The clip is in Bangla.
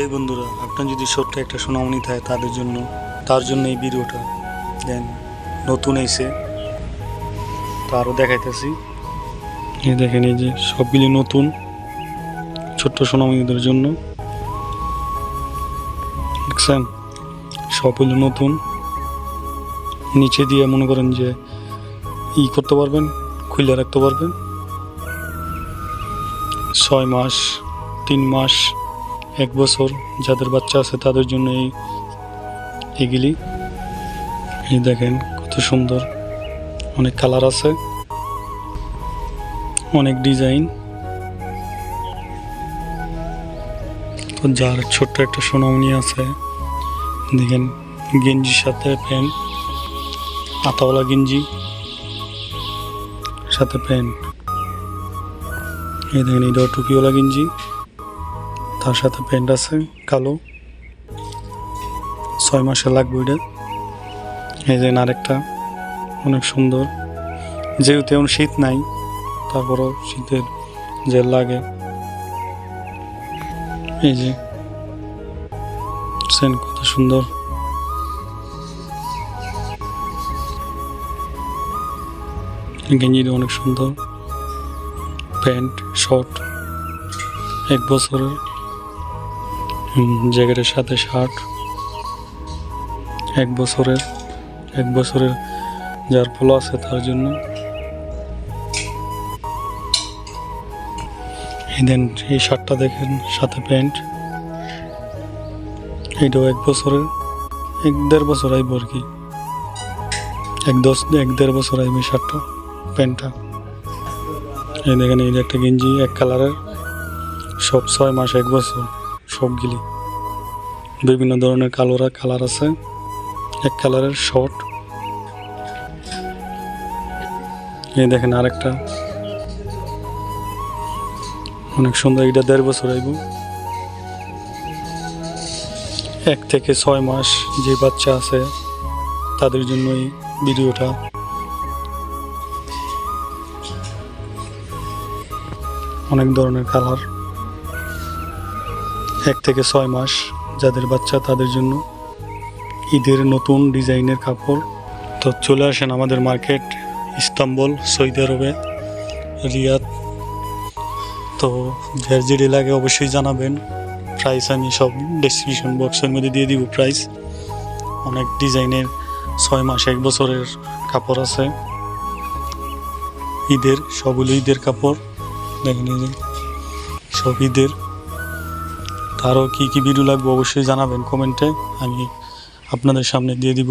এই বন্ধুরা, আপনার যদি ছোট্ট একটা সোনামণি থাকে, তাদের জন্য, তার জন্য এই ভিডিওটা। দেন, নতুন এসে, তো আরও দেখাইতেছি। এই দেখেন, এই যে সবগুলি নতুন, ছোট্ট সোনামণিদের জন্য। দেখছেন? সবগুলো নতুন। নিচে দিয়ে মনে করেন যে ই করতে পারবেন, খুলে রাখতে পারবেন। ছয় মাস, তিন মাস এক বছর যাদের বাচ্চা আছে তাদের জন্য এই এগুলি এই দেখেন কত সুন্দর। অনেক কালার আছে। অনেক ডিজাইন তো যার ছোট্ট একটা সোনামণি আছে, দেখেন গেঞ্জির সাথে প্যান্ট, আতাওয়ালা গেঞ্জি সাথে প্যান্ট। এই দেখেন এটা টুপিওয়ালা গেঞ্জি। তার সাথে প্যান্ট আছে, কালো। ছয় মাসে লাগবে ওইটা। এই যে আরেকটা, অনেক সুন্দর। যেহেতু এখন শীত নাই, তারপরও শীতের যে লাগে। এই যে কত সুন্দর। গেঞ্জিটা অনেক সুন্দর। প্যান্ট, শর্ট, এক বছরের। জ্যাকেটের সাথে শার্ট এক বছরের এক বছরের যার পোলো আছে তার জন্য। এই দেন, এই শার্টটা দেখেন, সাথে প্যান্ট। এইটাও এক বছরের, এক দেড় বছর আইব আর কি। এক দশ, এক দেড় বছর আইবে শার্টটা, প্যান্টটা। এই দেখেন, এই একটা গেঞ্জি এক কালারের, সব ছয় মাস এক বছর। সবগুলি বিভিন্ন ধরনের কালোরা কালার আছে। এক কালারের শর্ট এই দেখেন আরেকটা। অনেক সুন্দর, এটা দেড় বছর আইব। এক থেকে ছয় মাস যে বাচ্চা আছে, তাদের জন্য এই ভিডিওটা। অনেক ধরনের কালার এক থেকে ছয় মাস যাদের বাচ্চা তাদের জন্য ঈদের নতুন ডিজাইনের কাপড়। তো চলে আসেন আমাদের মার্কেট ইস্তাম্বুল, সৌদি আরবে, রিয়াদ। তো যার যেটি লাগে অবশ্যই জানাবেন। প্রাইস আমি সব ডেসক্রিপশন বক্সের মধ্যে দিয়ে দিব প্রাইস অনেক ডিজাইনের ছয় মাস, এক বছরের কাপড় আছে। ঈদের সবগুলো ঈদের কাপড়। দেখেন সব ঈদের তারও কী কী ভিডিও লাগবে অবশ্যই জানাবেন কমেন্টে। আমি আপনাদের সামনে দিয়ে দিব।